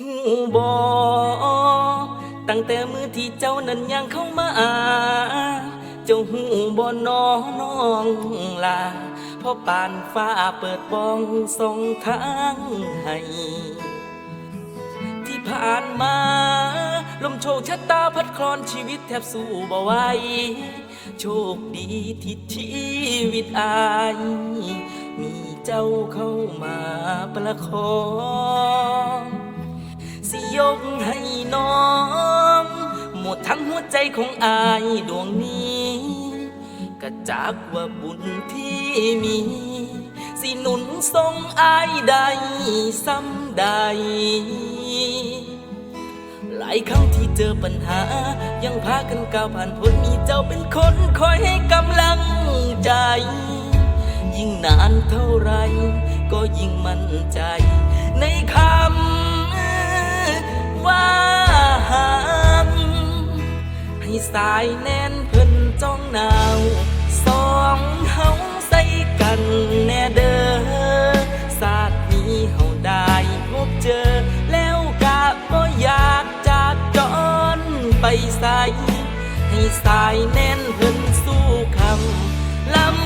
หูบอตั้งแต่มือที่เจ้านั้นยังเข้ามาเจ้าหูบอน้องน้องลาเพราะปานฟ้าเปิดปองส่องทางให้ที่ผ่านมา ลมโชคชะตาพัดคลอนชีวิตแทบสู้บ่ไหวโชคดีที่ชีวิตอาย มีเจ้าเข้ามาประคอง ยกให้น้อง หมดทั้งหัวใจของอายดวงนี้ก็จากว่าบุญที่มี สิหนุนทรงอายใดซ้ำใด หลายครั้งที่เจอปัญหา ยังพากันก้าวผ่านพ้นมีเจ้าเป็นคนคอยให้กำลังใจ ยิ่งนานเท่าไร ก็ยิ่งมั่นใจในคำ สายแน่นเพิ่นจ้องหนาวสองเฮาใส่กันแน่เด้อศาสตร์นี้เฮาได้พบเจอ แล้วกะบ่อยากจากจอนไปใส่ให้สายแน่นเพิ่นสู้คำลำ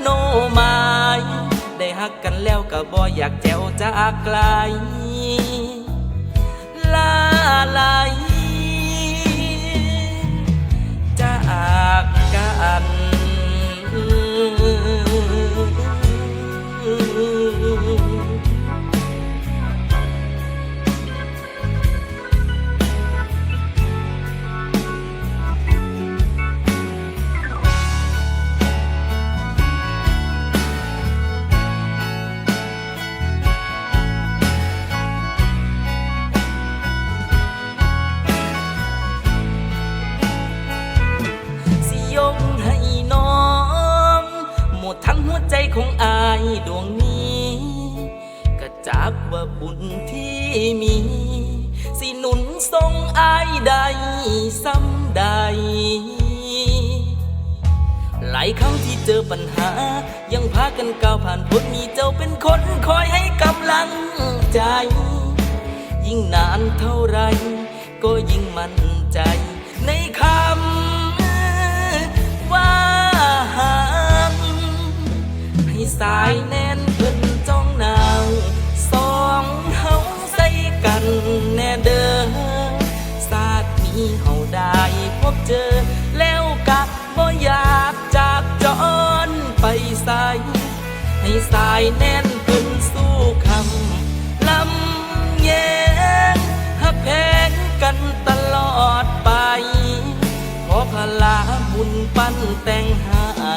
โนมายได้หักกันแล้วก็บ่อยากแจวจากไกลลาไหลาย ใจของอายดวงนี้ ก็จากว่าบุญที่มี สิหนุนทรงอายใดซ้ำใด หลายครั้งที่เจอปัญหา ยังพากันก้าวผ่านพ้นมีเจ้าเป็นคนคอยให้กำลังใจ ยิ่งนานเท่าไร ก็ยิ่งมั่นใจในคำ สายแน่นเพิ่นจ้องนาวสองเฮาใส่กันแน่เด้อศาสตร์นี้เฮาได้พบเจอ แล้วกะบ่อยากจากจอนไปใส่ให้สายแน่นเพิ่นสู้คำลำแยงหักแพงกันตลอดไป ขอพลาบุญปั้นแต่งให้